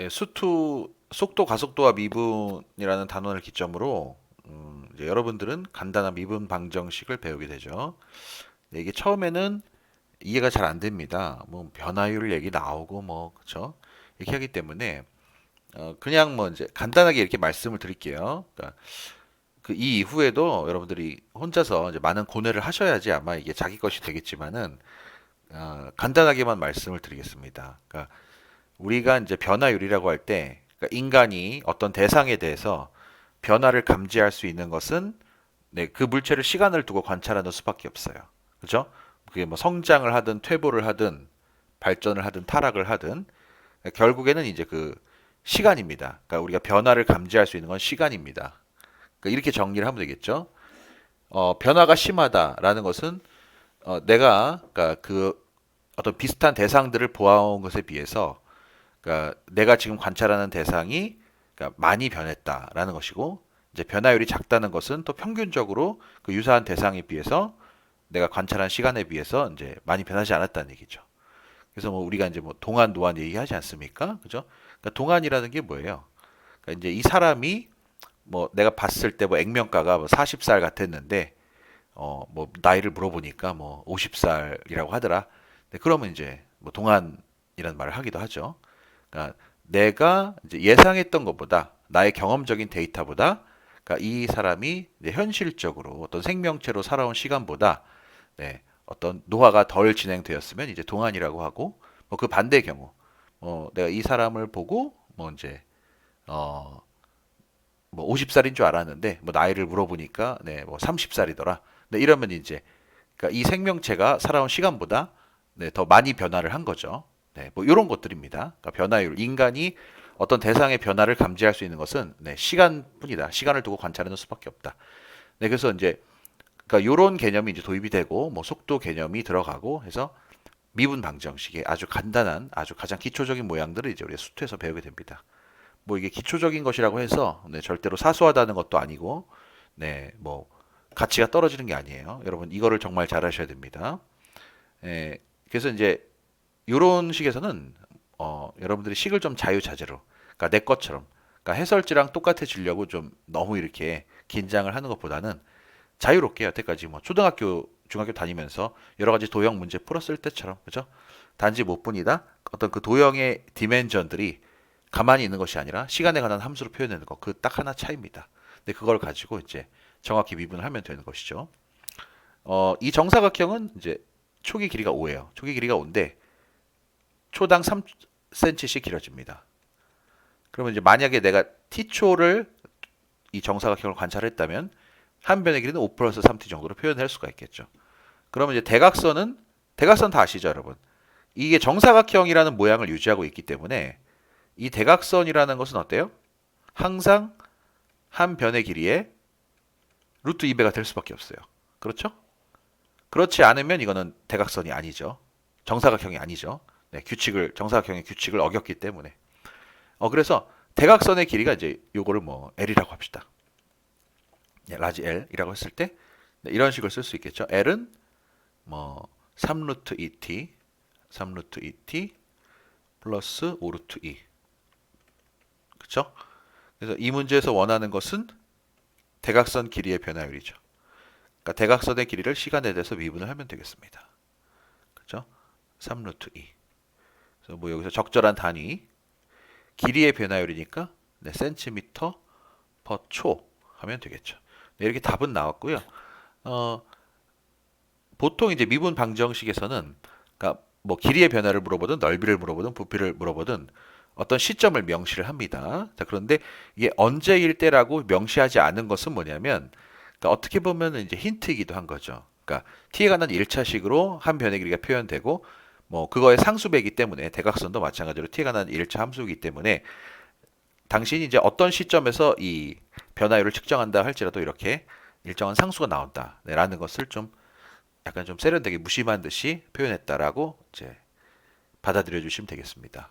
예, 수투 속도 가속도와 미분이라는 단원을 기점으로 음, 여러분들은 간단한 미분 방정식을 배우게 되죠. 네, 이게 처음에는 이해가 잘 안 됩니다. 뭐 변화율 얘기 나오고 뭐 그렇죠? 이렇게 하기 때문에 어, 그냥 뭐 이제 간단하게 이렇게 말씀을 드릴게요. 그러니까 그 이 이후에도 여러분들이 혼자서 이제 많은 고뇌를 하셔야지 아마 이게 자기 것이 되겠지만은 어, 간단하게만 말씀을 드리겠습니다. 그러니까 우리가 이제 변화율이라고 할 때 인간이 어떤 대상에 대해서 변화를 감지할 수 있는 것은 네, 그 물체를 시간을 두고 관찰하는 수밖에 없어요. 그죠? 그게 뭐 성장을 하든 퇴보를 하든 발전을 하든 타락을 하든 결국에는 이제 그 시간입니다. 그러니까 우리가 변화를 감지할 수 있는 건 시간입니다. 그러니까 이렇게 정리를 하면 되겠죠. 어, 변화가 심하다라는 것은 어, 내가 그러니까 그 어떤 비슷한 대상들을 보아온 것에 비해서 그러니까 내가 지금 관찰하는 대상이 그러니까 많이 변했다라는 것이고 이제 변화율이 작다는 것은 또 평균적으로 그 유사한 대상에 비해서 내가 관찰한 시간에 비해서 이제 많이 변하지 않았다는 얘기죠. 그래서 뭐 우리가 이제 뭐 동안 노안 얘기하지 않습니까? 그죠? 그러니까 동안이라는 게 뭐예요? 그러니까 이제 이 사람이 뭐 내가 봤을 때 뭐 액면가가 뭐 40살 같았는데 어 뭐 나이를 물어보니까 뭐 50살이라고 하더라. 네, 그러면 이제 뭐 동안이라는 말을 하기도 하죠. 그러니까 내가 예상했던 것보다 나의 경험적인 데이터보다 그러니까 이 사람이 현실적으로 어떤 생명체로 살아온 시간보다 네, 어떤 노화가 덜 진행되었으면 이제 동안이라고 하고 뭐 그 반대의 경우 뭐 내가 이 사람을 보고 뭐 이제 어 뭐 50살인 줄 알았는데 뭐 나이를 물어보니까 네, 뭐 30살이더라. 네, 이러면 이제 그러니까 이 생명체가 살아온 시간보다 네, 더 많이 변화를 한 거죠. 네, 뭐 이런 것들입니다. 그러니까 변화율, 인간이 어떤 대상의 변화를 감지할 수 있는 것은 네, 시간뿐이다. 시간을 두고 관찰하는 수밖에 없다. 네, 그래서 이제 그러니까 이런 개념이 이제 도입이 되고 뭐 속도 개념이 들어가고 해서 미분 방정식의 아주 간단한 아주 가장 기초적인 모양들을 이제 우리가 수투에서 배우게 됩니다. 뭐 이게 기초적인 것이라고 해서 네, 절대로 사소하다는 것도 아니고 네, 뭐 가치가 떨어지는 게 아니에요. 여러분 이거를 정말 잘 하셔야 됩니다. 예, 그래서 이제 이런 식에서는 어, 여러분들이 식을 좀 자유자재로, 그러니까 내 것처럼, 그러니까 해설지랑 똑같아지려고 좀 너무 이렇게 긴장을 하는 것보다는 자유롭게 여태까지 뭐 초등학교, 중학교 다니면서 여러 가지 도형 문제 풀었을 때처럼, 그죠? 단지 못 뿐이다. 어떤 그 도형의 디멘전들이 가만히 있는 것이 아니라 시간에 관한 함수로 표현하는 것, 그 딱 하나 차이입니다. 근데 그걸 가지고 이제 정확히 미분을 하면 되는 것이죠. 어, 이 정사각형은 이제 초기 길이가 5예요. 초기 길이가 5인데 초당 3cm씩 길어집니다. 그러면 이제 만약에 내가 t초를 이 정사각형을 관찰했다면 한 변의 길이는 5 플러스 3t 정도로 표현할 수가 있겠죠. 그러면 이제 대각선은 대각선 다 아시죠, 여러분? 이게 정사각형이라는 모양을 유지하고 있기 때문에 이 대각선이라는 것은 어때요? 항상 한 변의 길이에 루트 2배가 될 수밖에 없어요. 그렇죠? 그렇지 않으면 이거는 대각선이 아니죠. 정사각형이 아니죠. 네, 규칙을 정사각형의 규칙을 어겼기 때문에. 어 그래서 대각선의 길이가 이제 요거를 뭐 L이라고 합시다. 네, 라지 L이라고 했을 때 네, 이런 식으로 쓸 수 있겠죠. L은 뭐 3루트 2t 3루트 2t 플러스 5루트 2 그렇죠? 그래서 이 문제에서 원하는 것은 대각선 길이의 변화율이죠. 그러니까 대각선의 길이를 시간에 대해서 미분을 하면 되겠습니다. 그렇죠? 3루트 2. 그래서 뭐 여기서 적절한 단위 길이의 변화율이니까 네, 센티미터 퍼초 하면 되겠죠. 네, 이렇게 답은 나왔고요. 어, 보통 이제 미분 방정식에서는 그러니까 뭐 길이의 변화를 물어보든 넓이를 물어보든 부피를 물어보든 어떤 시점을 명시를 합니다. 자, 그런데 이게 언제일 때라고 명시하지 않은 것은 뭐냐면 그러니까 어떻게 보면 이제 힌트이기도 한 거죠. 그러니까 t에 관한 1차식으로 한 변의 길이가 표현되고 뭐 그거의 상수배이기 때문에 대각선도 마찬가지로 t에 관한 1차 함수이기 때문에 당신이 이제 어떤 시점에서 이 변화율을 측정한다 할지라도 이렇게 일정한 상수가 나온다라는 것을 좀 약간 좀 세련되게 무심한 듯이 표현했다라고 이제 받아들여 주시면 되겠습니다.